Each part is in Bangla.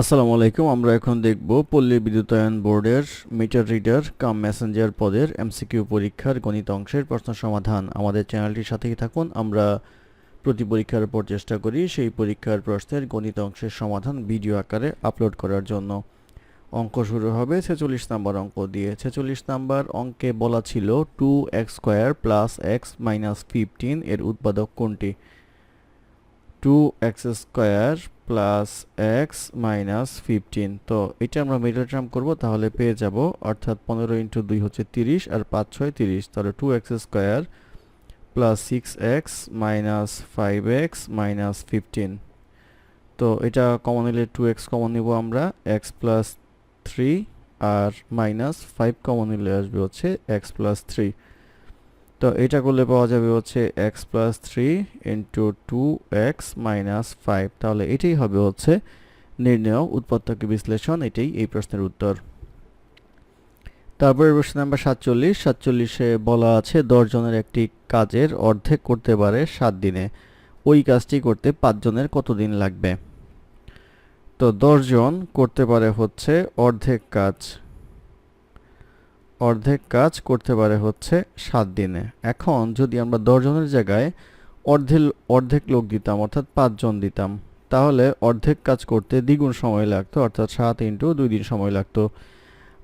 আসসালামু আলাইকুম, আমরা এখন দেখব পল্লী বিদ্যুতায়ন বোর্ডের মিটার রিডার কাম মেসেঞ্জার পদের এমসিকিউ পরীক্ষার গণিত অংশের প্রশ্ন সমাধান। আমাদের চ্যানেলটির সাথেই থাকুন, আমরা প্রতি পরীক্ষার উপর চেষ্টা করি সেই পরীক্ষার প্রশ্নের গণিত অংশের সমাধান ভিডিও আকারে আপলোড করার জন্য। অঙ্ক শুরু হবে ছেচল্লিশ নাম্বার অঙ্ক দিয়ে। ছেচল্লিশ নাম্বার অঙ্কে বলা ছিল two x square plus x minus fifteen এর উৎপাদক কোনটি? Two x square plus x minus fifteen তো এটা আমরা মিডল টার্ম করব, তাহলে পেয়ে যাব, অর্থাৎ পনেরো ইন্টু দুই হচ্ছে তিরিশ আর পাঁচ ছয় তিরিশ। তাহলে two x square plus six x minus five x minus fifteen তো এটা কমন নিলে টু এক্স কমন নিব আমরা এক্স প্লাস থ্রি আর মাইনাস ফাইভ কমন নিলে আসবে হচ্ছে এক্স প্লাস থ্রি তো এটা করলে পাওয়া যাবে হচ্ছে x plus three into two x minus five তাহলে এটাই হবে হচ্ছে নির্ণয় উৎপাদক বিশ্লেষণ, এটাই এই প্রশ্নের উত্তর। তারপরে প্রশ্ন নাম্বার সাতচল্লিশ। সাতচল্লিশে বলা আছে দশজনের একটি কাজের অর্ধেক করতে পারে সাত দিনে। ওই কাজটি করতে পাঁচজনের কতদিন লাগবে? তো দশজন করতে পারে হচ্ছে অর্ধেক কাজ। অর্ধেক কাজ করতে পারে হচ্ছে সাত দিনে। এখন যদি আমরা দশজনের জায়গায় অর্ধেক অর্ধেক লোক দিতাম, অর্থাৎ পাঁচজন দিতাম, তাহলে অর্ধেক কাজ করতে দ্বিগুণ সময় লাগতো, অর্থাৎ সাত ইন্টু দুই দিন সময় লাগতো।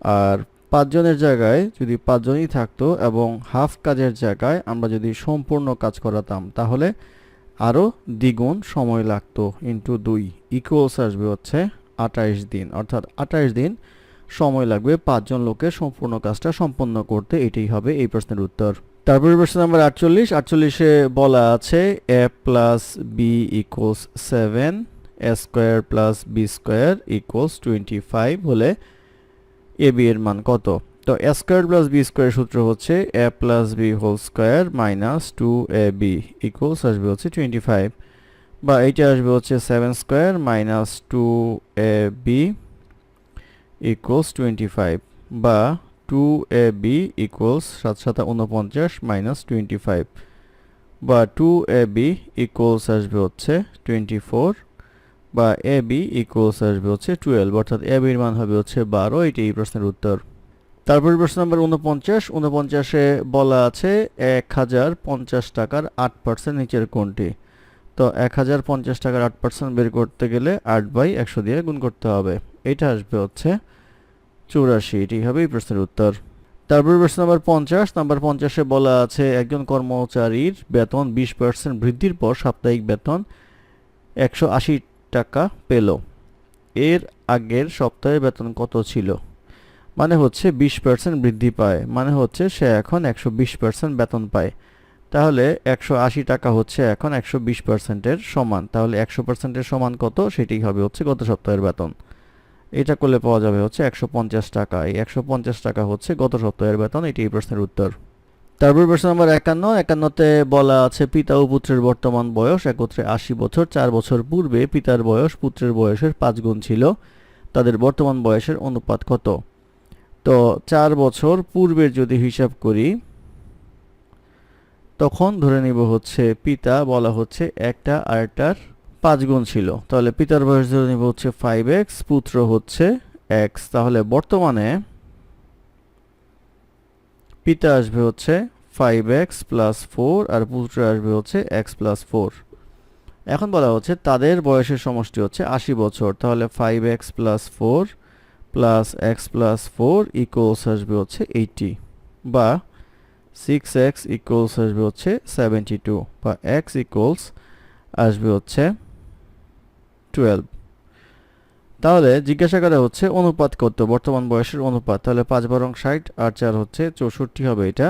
আর পাঁচজনের জায়গায় যদি পাঁচজনই থাকতো এবং হাফ কাজের জায়গায় আমরা যদি সম্পূর্ণ কাজ করাতাম, তাহলে আরও দ্বিগুণ সময় লাগতো, ইন্টু দুই ইকুয়ালস আসবে হচ্ছে আঠাইশ দিন, অর্থাৎ আঠাইশ দিন সময় লাগবে পাঁচজন লোকের সম্পূর্ণ কাজটা সম্পন্ন করতে, এটাই হবে এই প্রশ্নের উত্তর। তারপরে প্রশ্ন নাম্বার আটচল্লিশ। আটচল্লিশে বলা আছে a plus b equals seven a square plus b square equals twenty five হলে এ বি এর মান কত? তো a square plus b square সূত্র হচ্ছে a plus b whole square minus two a b equals আসবে হচ্ছে টোয়েন্টি ফাইভ বা এইটা আসবে হচ্ছে seven square minus two a b equals twenty five বা টু এ বি ইকুয়ালস সাত সাতা উনপঞ্চাশ মাইনাস টোয়েন্টি ফাইভ বা টু এ বি ইকুয়ালস আসবে হচ্ছে টোয়েন্টি ফোর বা এ বি ইকুয়ালস আসবে হচ্ছে টুয়েলভ অর্থাৎ এ বির মান হবে হচ্ছে বারো এটি এই প্রশ্নের উত্তর। তারপর প্রশ্ন নম্বর উনপঞ্চাশ উনপঞ্চাশে বলা আছে এক হাজার পঞ্চাশ টাকার আট পার্সেন্ট নিচের কোনটি? তো এক হাজার পঞ্চাশ টাকার আট পার্সেন্ট বের করতে গেলে আট বাই একশো দিয়ে গুণ করতে হবে। এটা আসবে হচ্ছে চৌরাশি, এটি হবে এই প্রশ্নের উত্তর। তারপর প্রশ্ন নাম্বার পঞ্চাশ, নাম্বার পঞ্চাশে বলা আছে, একজন কর্মচারীর বেতন বিশ পার্সেন্ট বৃদ্ধির পর সাপ্তাহিক বেতন একশো আশি টাকা পেল। এর আগের সপ্তাহে বেতন কত ছিল? মানে হচ্ছে বিশ পার্সেন্ট বৃদ্ধি পায়। মানে হচ্ছে সে এখন একশো বিশ পার্সেন্ট বেতন পায়। তাহলে একশো আশি টাকা হচ্ছে এখন একশো বিশ পার্সেন্টের সমান। তাহলে একশো পার্সেন্টের সমান কত? সেটি হবে হচ্ছে গত সপ্তাহের বেতন। এটা করলে পাওয়া যাবে হচ্ছে একশো পঞ্চাশ টাকা। এই একশো পঞ্চাশ টাকা হচ্ছে গত সপ্তাহের বেতন, এটি এই প্রশ্নের উত্তর। তারপর প্রশ্ন নম্বর একান্ন। একান্নতে বলা আছে, পিতা ও পুত্রের বর্তমান বয়স একত্রে আশি বছর। চার বছর পূর্বে পিতার বয়স পুত্রের বয়সের পাঁচ গুণ ছিল। তাদের বর্তমান বয়সের অনুপাত কত? তো চার বছর পূর্বের যদি হিসাব করি, তখন ধরে নিব হচ্ছে পিতা বলা হচ্ছে একটা আরেকটার পাঁচ গুণ ছিল। তাহলে পিতার বয়স ধরে নিব হচ্ছে ফাইভ এক্স পুত্র হচ্ছে এক্স তাহলে বর্তমানে পিতা আসবে হচ্ছে ফাইভ এক্স প্লাস ফোর আর পুত্র আসবে হচ্ছে এক্স প্লাস ফোর এখন বলা হচ্ছে তাদের বয়সের সমষ্টি হচ্ছে আশি বছর। তাহলে five x plus four plus x plus four equals আসবে হচ্ছে এইটি বা সিক্স এক্স ইকুয়ালস আসবে হচ্ছে সেভেন্টি টু বা এক্স ইকুয়ালস আসবে হচ্ছে টুয়েলভ তাহলে জিজ্ঞাসা করা হচ্ছে অনুপাত কত? বর্তমান বয়সের অনুপাত। তাহলে পাঁচ বারং ষাট, আর চার হচ্ছে চৌষট্টি হবে এটা।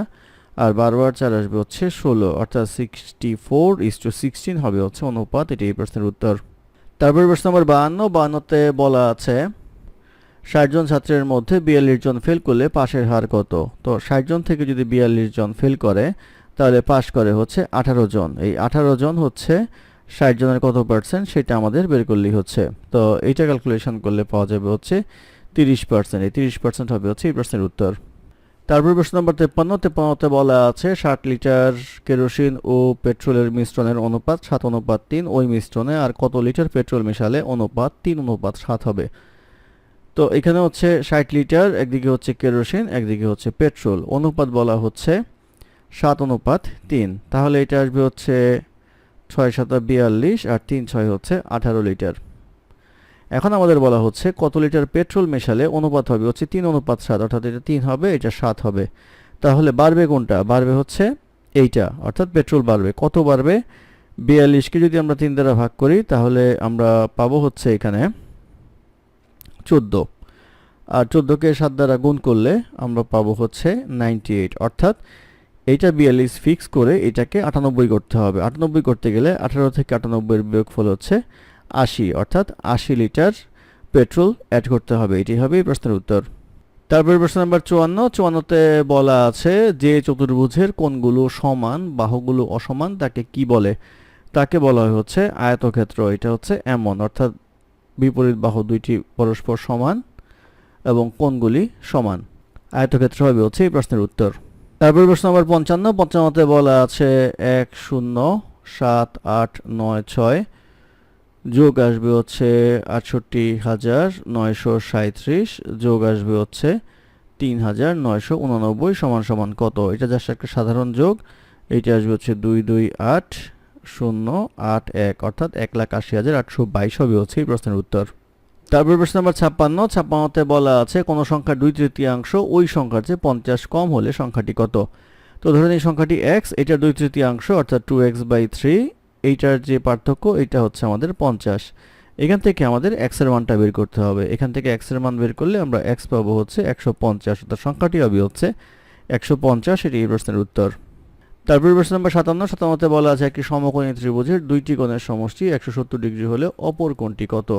আর বারো আর চার আসবে হচ্ছে ষোলো, অর্থাৎ sixty four is to sixteen হবে হচ্ছে অনুপাত। এটি এই প্রশ্নের উত্তর। তারপর প্রশ্ন নম্বর বাহান্ন। বাহান্নতে বলা আছে, ষাট জন ছাত্রের মধ্যে বিয়াল্লিশ জন ফেল করলে পাশের হার কত? তো ষাট জন থেকে যদি বিয়াল্লিশ জন ফেল করে, তাহলে পাশ করে হচ্ছে আঠারো জন। এই আঠারো জন হচ্ছে ষাট জনের কত পার্সেন্ট সেটা আমাদের বের করলেই হচ্ছে। তো এইটা ক্যালকুলেশন করলে পাওয়া যাবে হচ্ছে তিরিশ পার্সেন্ট এই তিরিশ পার্সেন্ট হবে হচ্ছে এই প্রশ্নের উত্তর। তারপর প্রশ্ন নম্বর তেপ্পান্ন। তেপ্পান্নতে বলা আছে, ষাট লিটার কেরোসিন ও পেট্রোলের মিশ্রণের অনুপাত সাত অনুপাত তিন। ওই মিশ্রণে আর কত লিটার পেট্রোল মেশালে অনুপাত তিন, অনুপাত সাত হবে। তো এখানে হচ্ছে ষাট লিটার, একদিকে হচ্ছে কেরোসিন, একদিকে হচ্ছে পেট্রোল। অনুপাত বলা হচ্ছে সাত অনুপাত তিন। তাহলে এটা আসবে হচ্ছে ছয় সাতা বিয়াল্লিশ আর তিন ছয় হচ্ছে আঠারো লিটার। এখন আমাদের বলা হচ্ছে কত লিটার পেট্রোল মেশালে অনুপাত হবে? হচ্ছে তিন অনুপাত সাত, অর্থাৎ এটা তিন হবে, এটা সাত হবে। তাহলে বাড়বে কোনটা? বাড়বে হচ্ছে এইটা, অর্থাৎ পেট্রোল বাড়বে। কত বাড়বে? বিয়াল্লিশকে যদি আমরা তিন দ্বারা ভাগ করি, তাহলে আমরা পাবো হচ্ছে এখানে চোদ্দ। আর চোদ্দোকে সাত দ্বারা গুণ করলে আমরা পাবো হচ্ছে নাইনটি এইট, অর্থাৎ এইটা বিয়াল্লিশ ফিক্স করে এটাকে আটানব্বই করতে হবে। আটানব্বই করতে গেলে আঠারো থেকে আটানব্বইয়ের বিয়োগফল হচ্ছে আশি। অর্থাৎ আশি লিটার পেট্রোল অ্যাড করতে হবে। এটি হবে এই প্রশ্নের উত্তর। তারপরে প্রশ্ন নাম্বার চুয়ান্ন। চুয়ান্নতে বলা আছে যে চতুর্ভুজের কোনগুলো সমান, বাহুগুলো অসমান তাকে কি বলে? তাকে বলা হয় হচ্ছে আয়তক্ষেত্র। এটা হচ্ছে এমন অর্থাৎ বিপরীত বাহু দুইটি পরস্পর সমান এবং কোনগুলি সমান। আয়তক্ষেত্র হবে হচ্ছে এই প্রশ্নের উত্তর। তারপরে প্রশ্ন নম্বর পঞ্চান্ন। পঞ্চান্নতে বলা আছে এক শূন্য, সাত, আট, নয়, ছয়। যোগ আসবে হচ্ছে আটষট্টি হাজার নয়শো সাঁত্রিশ যোগ আসবে হচ্ছে তিন হাজার নয়শো উননব্বই সমান সমান কত? এটা জাস্ট একটা সাধারণ যোগ। এইটা আসবে হচ্ছে দুই দুই, আট, শূন্য, আট, এক। অর্থাৎ এক লাখ আশি হাজার আটশো বাইশ হবে হচ্ছে এই প্রশ্নের উত্তর। তারপর প্রশ্ন নাম্বার ছাপ্পান্ন, ছাপ্পান্নতে বলা আছে, কোনো সংখ্যার দুই তৃতীয়াংশ ওই সংখ্যার চেয়ে পঞ্চাশ কম হলে সংখ্যাটি কত? তো ধরেন এই সংখ্যাটি এক্স এটার দুই তৃতীয়াংশ, অর্থাৎ টু এক্স বাই থ্রি এইটার যে পার্থক্য, এটা হচ্ছে আমাদের পঞ্চাশ। এখান থেকে আমাদের এক্সের মানটা বের করতে হবে। এখান থেকে এক্সের মান বের করলে আমরা এক্স পাবো হচ্ছে একশো পঞ্চাশ, অর্থাৎ সংখ্যাটি হবে হচ্ছে একশো পঞ্চাশ, এটি এই প্রশ্নের উত্তর। তারপর প্রশ্ন নম্বর সাতান্ন, সাতান্নতে বলা আছে একটি সমকোণী ত্রিভুজের দুইটি কোণের সমষ্টি একশো সত্তর ডিগ্রি হলে অপর কোণটি কত?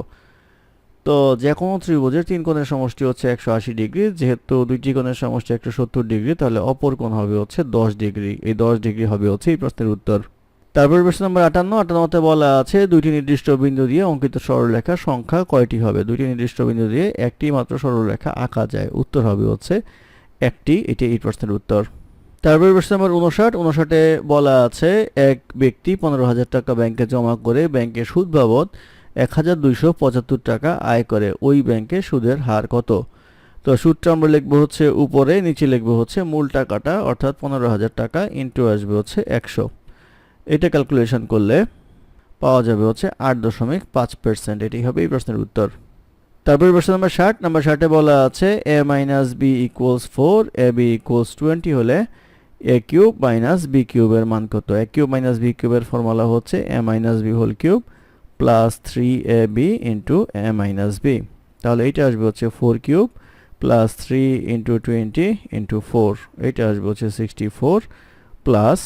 তো যে কোনো ত্রিভুজের তিন কোণের সমষ্টি হচ্ছে একশো আশি ডিগ্রি, যেহেতু দুইটি কোণের সমষ্টি একশো সত্তর ডিগ্রি, তাহলে অপর কোণ হবে হচ্ছে দশ ডিগ্রি। এই দশ ডিগ্রি হবে হচ্ছে এই প্রশ্নের উত্তর। তারপর প্রশ্ন নম্বর আটান্ন, আটান্নতে বলা আছে, দুইটি নির্দিষ্ট বিন্দু দিয়ে অঙ্কিত সরলরেখার সংখ্যা কয়টি হবে? দুইটি নির্দিষ্ট বিন্দু দিয়ে একটি মাত্র সরলরেখা আঁকা যায়। উত্তর হবে হচ্ছে একটি। এটি এই প্রশ্নের উত্তর। তারপর প্রশ্ন নম্বর উনষাট উনষাটে বলা আছে, এক ব্যক্তি পনেরো হাজার টাকা ব্যাংকে জমা করে ব্যাংকে সুদ বাবদ এক হাজার দুইশো পঁচাত্তর টাকা আয় করে ওই ব্যাংকে সুদের হার কত? তো সুদটা আমরা লিখব হচ্ছে উপরে, নিচে লিখব হচ্ছে মূল টাকাটা, অর্থাৎ পনেরো হাজার টাকা ইন্টু আসবে হচ্ছে একশো। এটা ক্যালকুলেশন করলে পাওয়া যাবে হচ্ছে আট দশমিক পাঁচ পার্সেন্ট এটি হবে এই প্রশ্নের উত্তর। তারপরে প্রশ্ন নাম্বার ষাট। নাম্বার ষাটে বলা আছে a minus b equals four a b equals twenty হলে এ কিউব মাইনাস বি কিউবের মান কত? এ কিউব মাইনাস বি কিউবের ফর্মুলা হচ্ছে a minus b whole cube plus three a b into a minus b তাহলে এইটা আসবে হচ্ছে four cube plus three into twenty into four এইটা আসবে হচ্ছে sixty four plus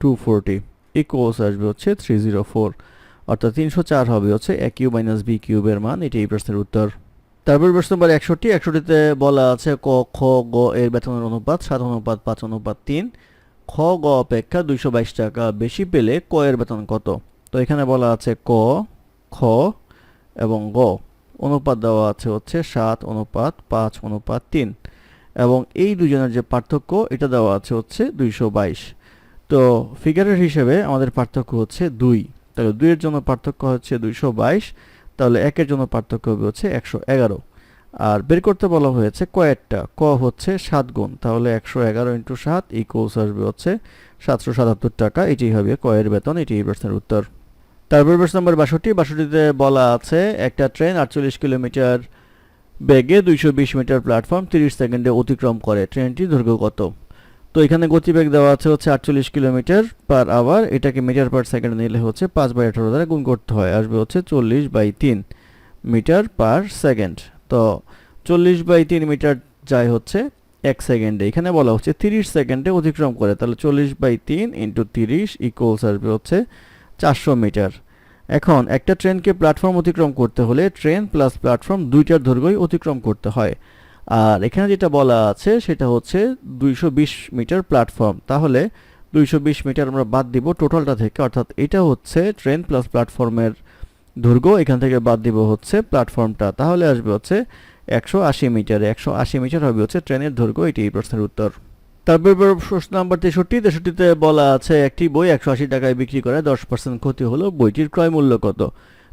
two forty equals আসবে হচ্ছে থ্রি জিরো ফোর অর্থাৎ তিনশো চার হবে হচ্ছে এ কিউব মাইনাস বি কিউবের মান। এটি এই প্রশ্নের উত্তর। তারপর প্রশ্ন নম্বর একষট্টি। একষট্টিতে বলা আছে ক, খ, গ এর বেতনের অনুপাত। সাত অনুপাত, পাঁচ অনুপাত, তিন। খ, গ অপেক্ষা দুইশো বাইশ টাকা। বেশি পেলে ক এর বেতন কত? তো এখানে বলা আছে ক, খ এবং গ। অনুপাত দেওয়া আছে হচ্ছে সাত অনুপাত পাঁচ অনুপাত তিন। এবং এই দুজনের যে পার্থক্য, এটা দেওয়া আছে হচ্ছে দুইশো বাইশ। তো ফিগারের হিসেবে আমাদের পার্থক্য হচ্ছে দুই। তাহলে দুইয়ের জন্য পার্থক্য হচ্ছে দুইশো বাইশ, তাহলে একের জন্য পার্থক্য হবে হচ্ছে একশো এগারো। আর বের করতে বলা হয়েছে কয়েকটা, ক হচ্ছে সাত গুণ, তাহলে একশো এগারো ইন্টু সাত ইকুয়ালস আসবে হচ্ছে সাতশো সাতাত্তর টাকা। এটি হবে কয়ের বেতন এটি এই প্রশ্নের উত্তর। তারপর প্রশ্ন নম্বর বাষট্টি। বাষট্টিতে বলা আছে, একটা ট্রেন আটচল্লিশ কিলোমিটার বেগে দুইশো বিশ মিটার প্ল্যাটফর্ম তিরিশ সেকেন্ডে অতিক্রম করে। ট্রেনটি দৈর্ঘ্য কত তো এখানে গতিবেগ দেওয়া আছে হচ্ছে আটচল্লিশ কিলোমিটার পার আওয়ার। এটাকে মিটার পার সেকেন্ড নিলে হচ্ছে পাঁচ বাই আঠারো দ্বারা গুণ করতে হয়। আসবে হচ্ছে চল্লিশ বাই তিন মিটার পার সেকেন্ড। তো চল্লিশ বাই তিন মিটার যায় হচ্ছে এক সেকেন্ডে। এখানে বলা হচ্ছে তিরিশ সেকেন্ডে অতিক্রম করে। তাহলে চল্লিশ বাই তিন ইন্টু তিরিশ ইকুয়ালস আসবে হচ্ছে চারশো মিটার। এখন, একটা ট্রেনকে প্ল্যাটফর্ম অতিক্রম করতে হলে ট্রেন প্লাস প্ল্যাটফর্ম দুইটার দৈর্ঘ্যই অতিক্রম করতে হয়। আর এখানে যেটা বলা আছে, সেটা হচ্ছে দুইশো বিশ মিটার প্ল্যাটফর্ম। তাহলে দুইশো বিশ মিটার আমরা বাদ দিব টোটালটা থেকে, অর্থাৎ এটা হচ্ছে ট্রেন প্লাস প্ল্যাটফর্মের দৈর্ঘ্য, এখান থেকে বাদ দিব হচ্ছে প্ল্যাটফর্মটা। তাহলে আসবে হচ্ছে একশো আশি মিটার। একশো আশি মিটার হবে হচ্ছে ট্রেনের দৈর্ঘ্য, এটি এই প্রশ্নের উত্তর। তারপর প্রশ্ন নাম্বার তেষট্টি, তেষট্টিতে বলা আছে, একটি বই একশো আশি টাকায় বিক্রি করে দশ পার্সেন্ট ক্ষতি হলো বইটির ক্রয় মূল্য কত?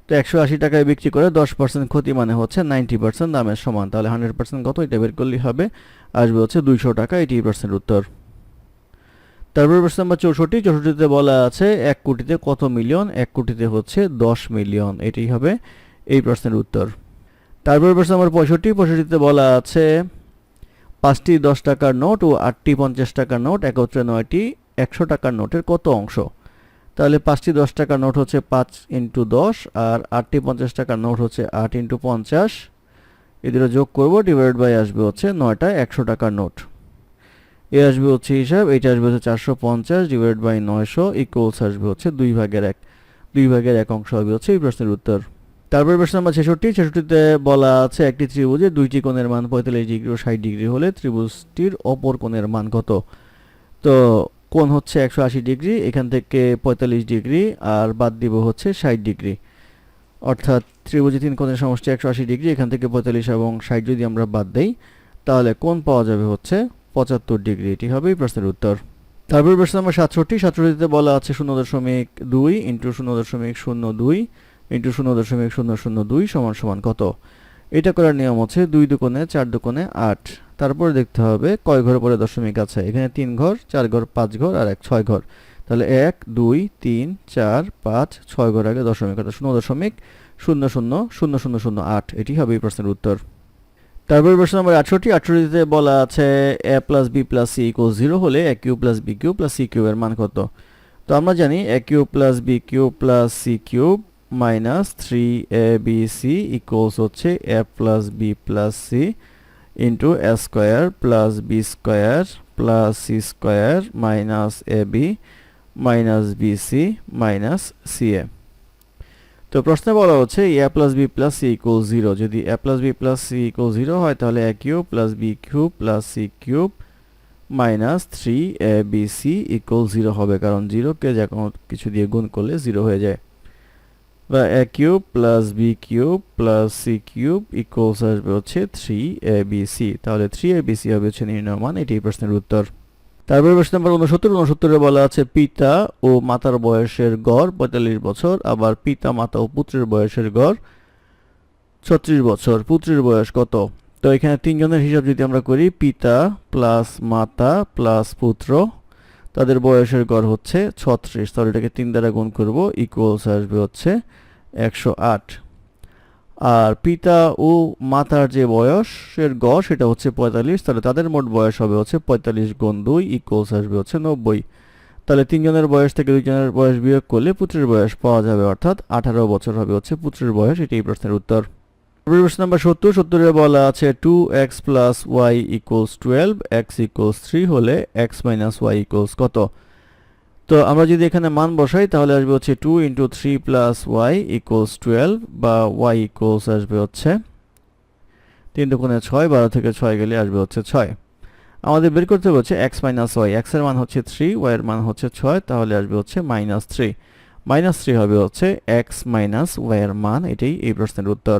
তো একশো আশি টাকায় বিক্রি করে দশ পার্সেন্ট ক্ষতি মানে হচ্ছে নাইনটি পার্সেন্ট দামের সমান। তাহলে হান্ড্রেড পার্সেন্ট কত? এটা বের করলেই হবে। আসবে হচ্ছে দুইশো টাকা এটি পার্সেন্ট উত্তর। তারপর প্রশ্ন নাম্বার চৌষট্টি, চৌষট্টিতে বলা আছে, এক কোটিতে কত মিলিয়ন? এক কোটিতে হচ্ছে দশ মিলিয়ন। এটাই হবে এই প্রশ্নের উত্তর। তারপর প্রশ্ন নাম্বার পঁয়ষট্টি, পঁয়ষট্টিতে বলা আছে পাঁচটি দশ টাকার নোট ও আটটি পঞ্চাশ টাকার নোট, একত্রে নয়টি একশো টাকার নোটের কত অংশ? তাহলে পাঁচটি দশ টাকার নোট হচ্ছে পাঁচ ইন্টু দশ আর আটটি পঞ্চাশ টাকার নোট হচ্ছে আট ইন্টু পঞ্চাশ। এদের যোগ করব, ডিভাইড বাই আসবে হচ্ছে নয়টা একশো টাকার নোট। এ আসবে হচ্ছে হিসাব এটা আসবে হচ্ছে চারশো পঞ্চাশ ডিভাইড বাই নয়শো ইকুয়ালস আসবে হচ্ছে দুই ভাগের এক। দুই ভাগের এক অংশ হবে হচ্ছে এই প্রশ্নের উত্তর। তারপর প্রশ্ন নাম্বার ছেষট্টি, ছেষট্টিতে বলা আছে একটি ত্রিভুজে দুইটি কোণের মান পঁয়তাল্লিশ ডিগ্রি ও ষাট ডিগ্রি হলে ত্রিভুজটির অপর কোণের মান কত? তো কোণ হচ্ছে একশো আশি ডিগ্রি, এখান থেকে পঁয়তাল্লিশ ডিগ্রি আর বাদ দিব হচ্ছে ষাট ডিগ্রি। অর্থাৎ ত্রিভুজে তিন কোণের সমষ্টি একশো আশি ডিগ্রি, এখান থেকে পঁয়তাল্লিশ এবং ষাট যদি আমরা বাদ দেই, তাহলে কোণ পাওয়া যাবে হচ্ছে পঁচাত্তর ডিগ্রি। এটি হবে প্রশ্নের উত্তর। তারপর প্রশ্ন নম্বর সাতষট্টি, সাতষট্টিতে বলা আছে শূন্য দশমিক দুই ইন্টু শূন্য দশমিক শূন্য দুই। ইন্টু শূন্য দশমিক শূন্য শূন্য দুই সমান সমান কত? এটা করার নিয়ম হচ্ছে দুই দুকোণে চার দুকোণে আট। তারপরে দেখতে হবে কয় ঘর পরে দশমিক আছে? এখানে তিন ঘর, চার ঘর, পাঁচ ঘর আর এক ছয় ঘর। তাহলে এক, দুই, তিন, চার, পাঁচ, ছয় ঘর আগে দশমিক, অর্থাৎ শূন্য দশমিক শূন্য শূন্য শূন্য শূন্য শূন্য আট। এটি হবে এই প্রশ্নের উত্তর। তারপর প্রশ্ন নম্বর আটষট্টি। আটষট্টিতে বলা আছে a plus b plus c equal zero হলে a cube plus b cube plus c cube এর মান কত? তো আমরা জানি a cube plus b cube plus c cube minus three a b c equals হচ্ছে a plus b plus c into a square plus b square plus c square minus a b minus b c minus c a তো প্রশ্নে বলা হচ্ছে a plus b plus c equal zero যদি a plus b plus c equal zero হয়, তাহলে a cube plus b cube plus c cube minus three a b c equal zero হবে। কারণ জিরোকে যে কোনো কিছু দিয়ে গুণ করলে জিরো হয়ে যায়। বা a cube plus b cube plus c cube equals আসবে হচ্ছে থ্রি এ বি সি তাহলে থ্রি এ বি সি হবে হচ্ছে নির্ণয় মান এটি প্রশ্নের উত্তর। তারপরে প্রশ্ন নম্বর উনসত্তর, উনসত্তরে বলা আছে পিতা ও মাতার বয়সের গড় পঁয়তাল্লিশ বছর, আবার পিতা, মাতা ও পুত্রের বয়সের গড় ছত্রিশ বছর, পুত্রের বয়স কত? তো এখানে তিনজনের হিসাব যদি আমরা করি, পিতা প্লাস মাতা প্লাস পুত্র তাদের বয়সের গড় হচ্ছে ছত্রিশ। তাহলে এটাকে তিন দ্বারা গুণ করব ইকুয়ালস আসবে হচ্ছে একশো আট। আর পিতা ও মাতার যে বয়সের গড়, সেটা হচ্ছে পঁয়তাল্লিশ। তাহলে তাদের মোট বয়স হবে হচ্ছে পঁয়তাল্লিশ গুণ দুই ইকুয়ালস আসবে হচ্ছে নব্বই। তাহলে তিনজনের বয়স থেকে দুইজনের বয়স বিয়োগ করলে পুত্রের বয়স পাওয়া যাবে, অর্থাৎ আঠারো বছর হবে হচ্ছে পুত্রের বয়স। এটি এই প্রশ্নের উত্তর। প্রশ্ন নাম্বার সত্তর, সত্তরে বলা আছে two x plus y equals twelve x equals three হলে এক্স মাইনাস ওয়াই ইকুয়ালস কত? তো আমরা যদি এখানে মান বসাই, তাহলে আসবে হচ্ছে two into three plus y equals twelve বা ওয়াই ইকুয়ালস আসবে হচ্ছে তিন দুগুণে ছয়, বারো থেকে ছয় গেলে আসবে হচ্ছে ছয়। আমাদের বের করতে হচ্ছে এক্স মাইনাস ওয়াই এক্সের মান হচ্ছে থ্রি ওয়াই এর মান হচ্ছে ছয়, তাহলে আসবে হচ্ছে মাইনাস থ্রি মাইনাস থ্রি হবে হচ্ছে এক্স মাইনাস ওয়াই এর মান, এটাই এই প্রশ্নের উত্তর।